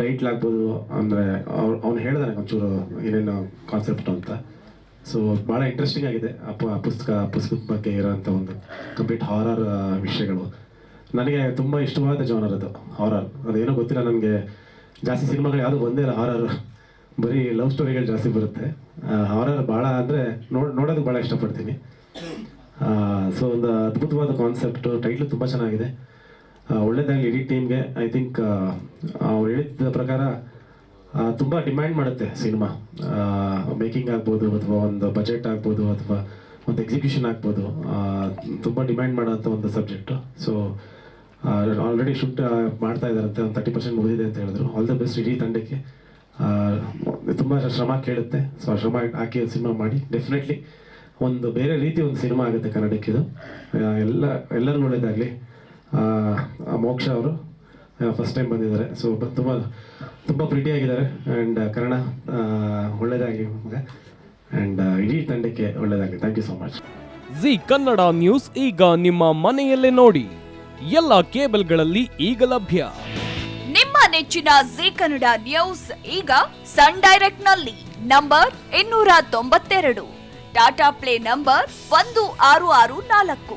Title ಆಗ್ಬೋದು ಅಂದರೆ ಅವ್ರು ಅವ್ನು ಹೇಳಿದಾನೆ ಒಂಚೂರು ಏನೇನು ಕಾನ್ಸೆಪ್ಟ್ ಅಂತ. ಸೊ ಭಾಳ ಇಂಟ್ರೆಸ್ಟಿಂಗ್ ಆಗಿದೆ ಆ ಪುಸ್ತಕ ಪುಸ್ತಕದ ಬಗ್ಗೆ ಇರೋಂಥ ಒಂದು ಕಂಪ್ಲೀಟ್ ಹಾರರ್ ವಿಷಯಗಳು. ನನಗೆ ತುಂಬ ಇಷ್ಟವಾದ ಜಾನರ್ ಅದು ಹಾರರ್ ಅದೇನೋ ಗೊತ್ತಿಲ್ಲ ನನಗೆ. ಜಾಸ್ತಿ ಸಿನಿಮಾಗಳು ಯಾವುದು ಒಂದೇ ಇಲ್ಲ ಹಾರರ್ ಬರೀ ಲವ್ ಸ್ಟೋರಿಗಳು ಜಾಸ್ತಿ ಬರುತ್ತೆ. ಹಾರರ್ ಭಾಳ ಅಂದರೆ ನೋಡಿ ನೋಡೋದಕ್ಕೆ ಭಾಳ ಇಷ್ಟಪಡ್ತೀನಿ. ಸೊ ಒಂದು ಅದ್ಭುತವಾದ ಕಾನ್ಸೆಪ್ಟು ಟೈಟ್ಲು ತುಂಬ ಚೆನ್ನಾಗಿದೆ. ಆ, ಒಳ್ಳೆದಾಗಲಿ ಇಡೀ ಟೀಮ್ಗೆ. ಐ ಥಿಂಕ್ ಅವ್ರು ಹೇಳಿದ ಪ್ರಕಾರ ತುಂಬ ಡಿಮ್ಯಾಂಡ್ ಮಾಡುತ್ತೆ ಸಿನಿಮಾ. ಮೇಕಿಂಗ್ ಆಗ್ಬೋದು ಅಥವಾ ಒಂದು ಬಜೆಟ್ ಆಗ್ಬೋದು ಅಥವಾ ಒಂದು ಎಕ್ಸಿಕ್ಯೂಷನ್ ಆಗ್ಬೋದು. ತುಂಬ ಡಿಮ್ಯಾಂಡ್ ಮಾಡೋಂಥ ಒಂದು ಸಬ್ಜೆಕ್ಟು ಸೊ ಆಲ್ರೆಡಿ ಶೂಟ್ ಮಾಡ್ತಾ ಇದ್ದಾರಂತೆ. ಒಂದು ತರ್ಟಿ ಪರ್ಸೆಂಟ್ ಮುಗಿದಿದೆ ಅಂತ ಹೇಳಿದ್ರು. ಆಲ್ ದ ಬೆಸ್ಟ್ ಇಡೀ ತಂಡಕ್ಕೆ. ತುಂಬ ಶ್ರಮ ಕೇಳುತ್ತೆ. ಸೊ ಆ ಶ್ರಮ ಹಾಕಿ ಸಿನಿಮಾ ಮಾಡಿ. ಡೆಫಿನೆಟ್ಲಿ ಒಂದು ಬೇರೆ ರೀತಿ ಒಂದು ಸಿನಿಮಾ ಆಗುತ್ತೆ ಕನ್ನಡಕ್ಕಿದು ಎಲ್ಲ ಎಲ್ಲರಿಗೂ ಒಳ್ಳೇದಾಗಲಿ ಮೋಕ್ಷ ಅವರು ಫಸ್ಟ್ ಟೈಮ್ ಬಂದಿದ್ದಾರೆ. ಸೊ ತುಂಬ ತುಂಬ ಪ್ರೀತಿಯಾಗಿದ್ದಾರೆ ಆ್ಯಂಡ್ ಕನ್ನಡ ಆ, ನಿಮಗೆ. ಆ್ಯಂಡ್ ಇಡೀ ತಂಡಕ್ಕೆ ಒಳ್ಳೇದಾಗಲಿ. Thank you so much Zee Kannada news ಈಗ ನಿಮ್ಮ ಮನೆಯಲ್ಲೇ ನೋಡಿ. ಎಲ್ಲ ಕೇಬಲ್ಗಳಲ್ಲಿ ಈಗ ಲಭ್ಯ. ನಿಮ್ಮ ನೆಚ್ಚಿನ ಜಿ ಕನ್ನಡ ನ್ಯೂಸ್ ಈಗ ಸನ್ ಡೈರೆಕ್ಟ್ನಲ್ಲಿ ನಂಬರ್ ಇನ್ನೂರ ತೊಂಬತ್ತೆರಡು. ಟಾಟಾ ಪ್ಲೇ ನಂಬರ್ ಒಂದು ಆರು ಆರು ನಾಲ್ಕು.